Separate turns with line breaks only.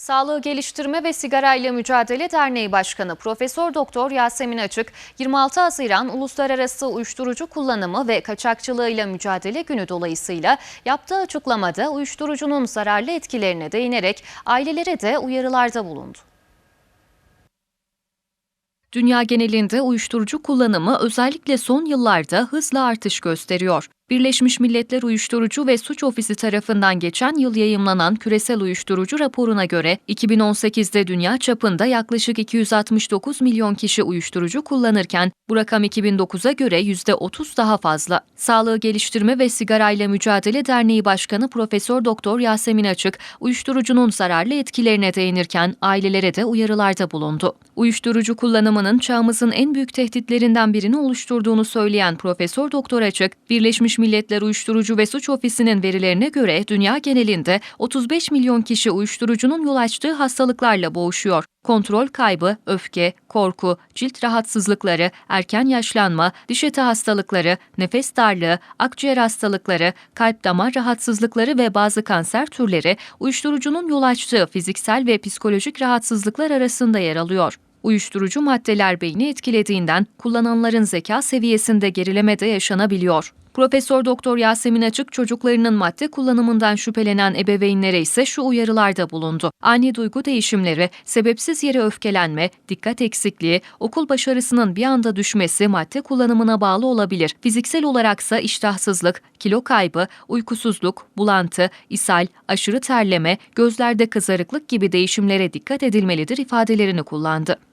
Sağlığı Geliştirme ve Sigara ile Mücadele Derneği Başkanı Profesör Doktor Yasemin Açık, 26 Haziran Uluslararası Uyuşturucu Kullanımı ve Kaçakçılığıyla Mücadele Günü dolayısıyla yaptığı açıklamada uyuşturucunun zararlı etkilerine değinerek ailelere de uyarılarda bulundu. Dünya genelinde uyuşturucu kullanımı özellikle son yıllarda hızla artış gösteriyor. Birleşmiş Milletler Uyuşturucu ve Suç Ofisi tarafından geçen yıl yayımlanan küresel uyuşturucu raporuna göre 2018'de dünya çapında yaklaşık 269 milyon kişi uyuşturucu kullanırken bu rakam 2009'a göre %30 daha fazla. Sağlığı Geliştirme ve Sigara ile Mücadele Derneği Başkanı Profesör Doktor Yasemin Açık, uyuşturucunun zararlı etkilerine değinirken ailelere de uyarılarda bulundu. Uyuşturucu kullanımının çağımızın en büyük tehditlerinden birini oluşturduğunu söyleyen Profesör Doktor Açık, Birleşmiş Milletler Uyuşturucu ve Suç Ofisi'nin verilerine göre dünya genelinde 35 milyon kişi uyuşturucunun yol açtığı hastalıklarla boğuşuyor. Kontrol kaybı, öfke, korku, cilt rahatsızlıkları, erken yaşlanma, diş eti hastalıkları, nefes darlığı, akciğer hastalıkları, kalp damar rahatsızlıkları ve bazı kanser türleri uyuşturucunun yol açtığı fiziksel ve psikolojik rahatsızlıklar arasında yer alıyor. Uyuşturucu maddeler beyni etkilediğinden kullananların zeka seviyesinde gerileme de yaşanabiliyor. Profesör Doktor Yasemin Açık çocuklarının madde kullanımından şüphelenen ebeveynlere ise şu uyarılarda bulundu. Ani duygu değişimleri, sebepsiz yere öfkelenme, dikkat eksikliği, okul başarısının bir anda düşmesi madde kullanımına bağlı olabilir. Fiziksel olaraksa iştahsızlık, kilo kaybı, uykusuzluk, bulantı, ishal, aşırı terleme, gözlerde kızarıklık gibi değişimlere dikkat edilmelidir ifadelerini kullandı.